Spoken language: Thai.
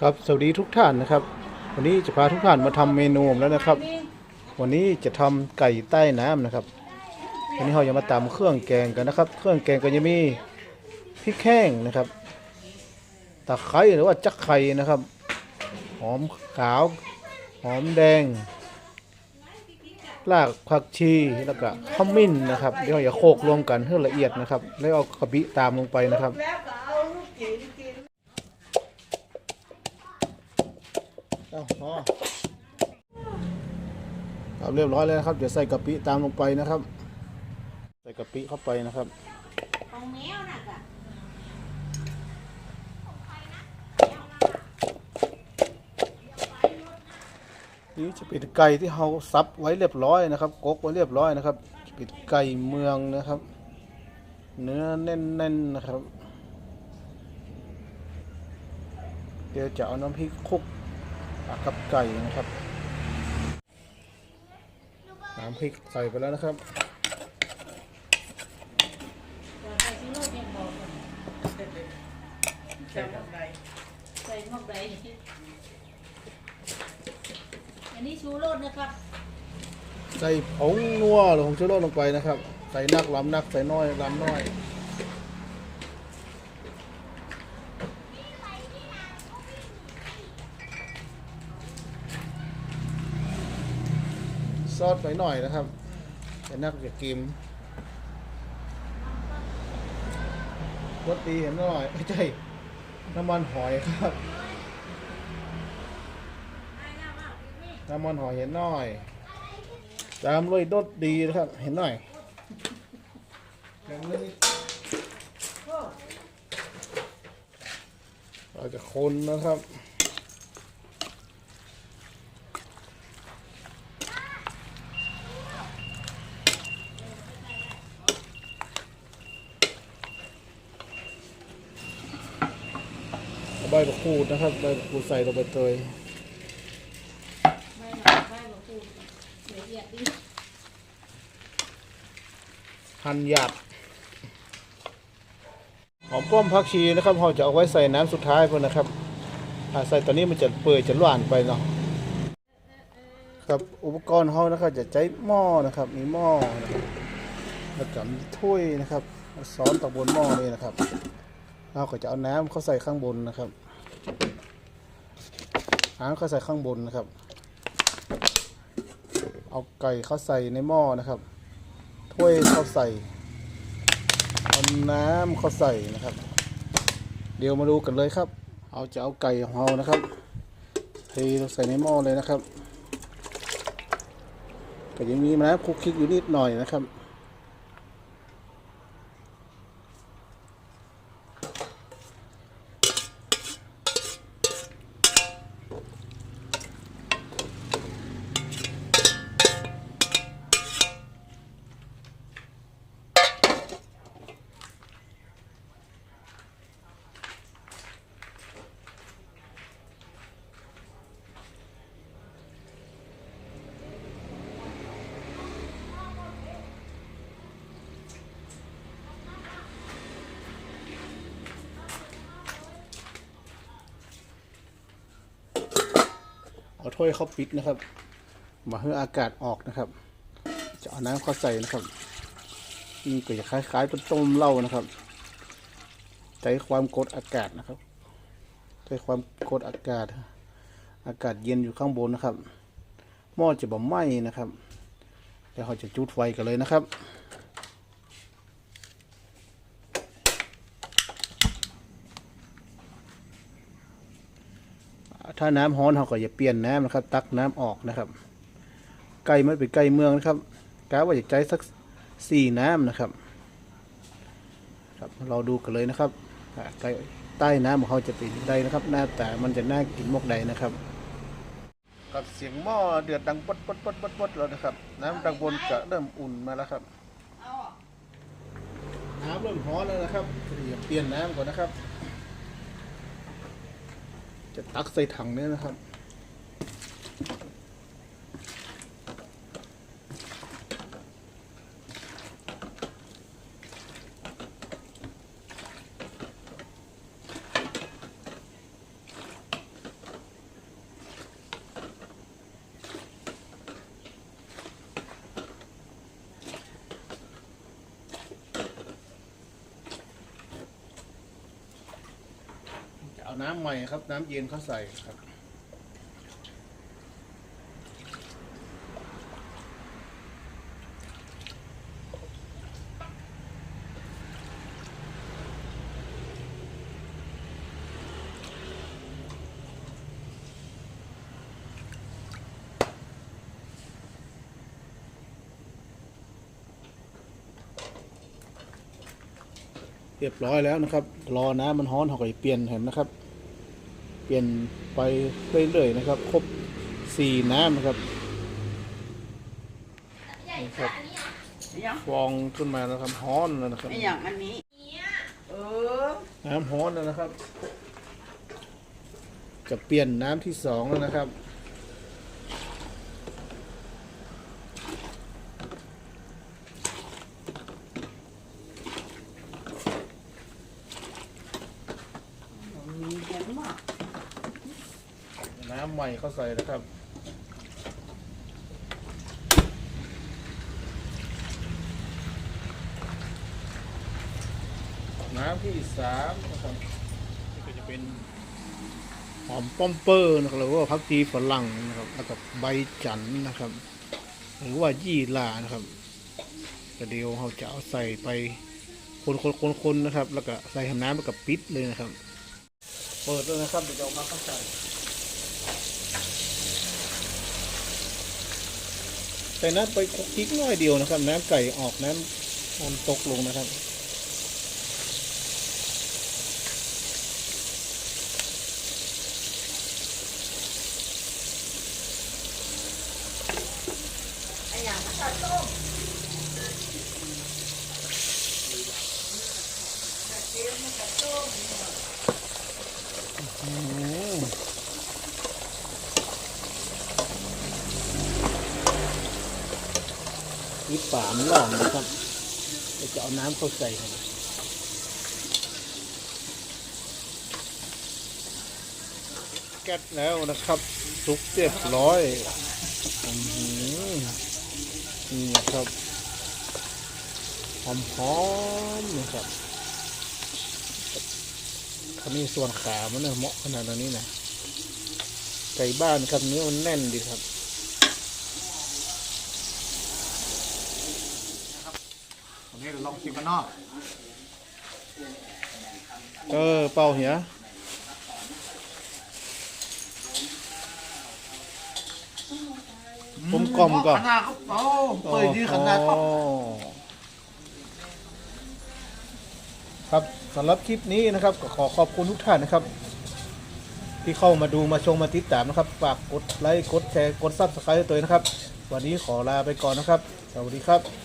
ครับสวัสดีทุกท่านนะครับ วันนี้จะพาทุกท่านมาทำเมนูแล้วนะครับ วันนี้จะทำไก่ใต้น้ำนะครับวันนี้เราจะมาตำเครื่องแกงกันนะครับ เครื่องแกงก็จะมีพริกแห้งนะครับตะไคร้หรือว่าจักไข่นะครับ หอมขาว หอมแดงรากผักชีแล้วก็ขมิ้นนะครับเดี๋ยวเราโขลกรวมกันให้ละเอียดนะครับ แล้วเอากะปิตามลงไปนะครับ แล้วก็ เอาลูกกินกินเอาพอครับเรียบร้อยแล้วนะครับเดี๋ยวใส่กะปิตามลงไปนะครับ ใส่กะปิเข้าไปนะครับของแมวน่ะกะนี่จะเป็นไก่ที่เราซับไว้เรียบร้อยนะครับกกไว้เรียบร้อยนะครับจะเป็นไก่เมืองนะครับ เนื้อแน่นๆนะครับ เดี๋ยวจะเอาน้ำพริกคลุก กับไก่นะครับ น้ำพริกใส่ไปแล้วนะครับเดี๋ยวใส่ซีโร่เนี่ยบอกก่อนจำอะไรใส่หมอกใดอันนี้ชูรสนะครับ ใส่ผงนัวหรือผงชูรสลงไปนะครับ ใส่นักล้ำนักใส่น้อยล้ำน้อย ซอสไปหน่อยนะครับใส่นักจะกิมรสดีเห็นหน่อยไม่ใช่น้ำมันหอยครับ น้ำมันหอยเห็นหน่อย ตามด้วยรสดีนะครับ เห็นหน่อยอย่างนี้เราจะคนนะครับ บมะกรูดนะครับใบมะกรูดใส่ลงไปเตยไม่หน่อยไม่บอกกูละเอียดดีหั่นหยาบหอมป้อมผักชีนะครับเราจะเอาไว้ใส่น้ำสุดท้ายเพื่อนนะครับถ้าใส่ตอนนี้มันจะเปื่อยจะหวานไปเนาะครับอุปกรณ์เขานะครับจะใช้หม้อนะครับ มีหม้อนะครับแล้วก็มีถ้วยนะครับซ้อนตะบนหม้อนี่นะครับเราก็จะเอาน้ำเข้าใส่ข้างบนนะครับ น้ำเข้าใส่ข้างบนนะครับ เอาไก่เข้าใส่ในหม้อนะครับ ถ้วยเข้าใส่เอาน้ำเข้าใส่นะครับ เดี๋ยวมาดูกันเลยครับ เอาจะเอาไก่ของเรานะครับเทใส่ในหม้อเลยนะครับก็ยังมีน้ำคลุกคลิกอยู่นิดหน่อยนะครับ เอาถ้วยเข้าปิดนะครับ มาให้อากาศออกนะครับ จะเอาน้ำเข้าใส่นะครับนี่ก็จะคล้ายๆเป็นต้มเหล้านะครับใช้ความกดอากาศนะครับใช้ความกดอากาศ อากาศเย็นอยู่ข้างบนนะครับหม้อจะบ่ไหม้นะครับเดี๋ยวเราจะจุดไฟกันเลยนะครับ ถ้าน้ำร้อนเราก็อย่าเปลี่ยนน้ำนะครับ ตักน้ำออกนะครับ ไก่มันเป็นไก่เมืองนะครับกะว่าจะใจสักสี่น้ำนะครับ ครับเราดูกันเลยนะครับไก่ใต้น้ำของเขาจะเป็นใดนะครับ หน้าแต่มันจะน่ากินมกใดนะครับกับเสียงหม้อเดือดดังปดปดปดปดปดแล้วนะครับ น้ำดังบนจะเริ่มอุ่นมาแล้วครับน้ำเริ่มร้อนแล้วนะครับเดี๋ยวเปลี่ยนน้ำก่อนนะครับ จะตักใส่ถังเนี่ยนะครับ เอาน้ำใหม่ครับ น้ำเย็นเขาใส่ครับเรียบร้อยแล้วนะครับ รอน้ำมันฮ้อนเขาก็จะเปลี่ยนเห็นนะครับ เปลี่ยนไปเรื่อยๆนะครับ ครบสี่น้ำนะครับนี่ครับอย่างฟองขึ้นมาแล้วครับฮ้อนแล้วนะครับไอ้อย่างอันนี้ เออ น้ำฮ้อนแล้วนะครับ จะเปลี่ยนน้ำที่สองแล้วนะครับ มีเย็นมาก น้ำให ม่เข้าใส่นะครับน้ำที่สามนะครับนี่ก็จะเป็นหอมป้อมเปอร์นะครับหรือว่าพักจีฝรั่งนะครับ แล้วก็ใบจันทร์นะครับ หรือว่ายี่หร่านะครับก็เดี๋ยวเราจะเอาใส่ไปคนคนคนคนๆนะครับ แล้วก็ใส่ทำน้ำแล้วก็ปิดเลยนะครับ เปิดเลยนะครับเดี๋ยวจะเอามาเข้าใส่ ส่น้ำไปคลุกคลิกน้อยเดียวนะครับ น้ำไก่ออกน้ำมันตกลงนะครับไอ้ย่างมันจะต้ม อืม นี่ป่ามันหล่องนะครับเดี๋ยวจะเอาน้ำเข้าใส่ครับแก๊สแล้วนะครับสุกเรียบร้อยอื้อหือนี่นะครับหอมๆนะครับเขามีส่วนขามันเนี่ยเหมาะขนาดนี้นะไก่บ้านครับเนื้อมันแน่นดีครับ นนี้เราลองชิมกันเนาะเออ เป่าเหียผมกลมก่อนขนาดเขาเป่าเปิดดีขนาดเขาอ๋อครับสำหรับคลิปนี้นะครับก็ขอขอบคุณทุกท่านนะครับ ที่เข้ามาดูมาชมมาติดตามนะครับฝากกดไลค์กดแชร์กดซับสไครต์ตัวเองนะครับ วันนี้ขอลาไปก่อนนะครับ สวัสดีครับ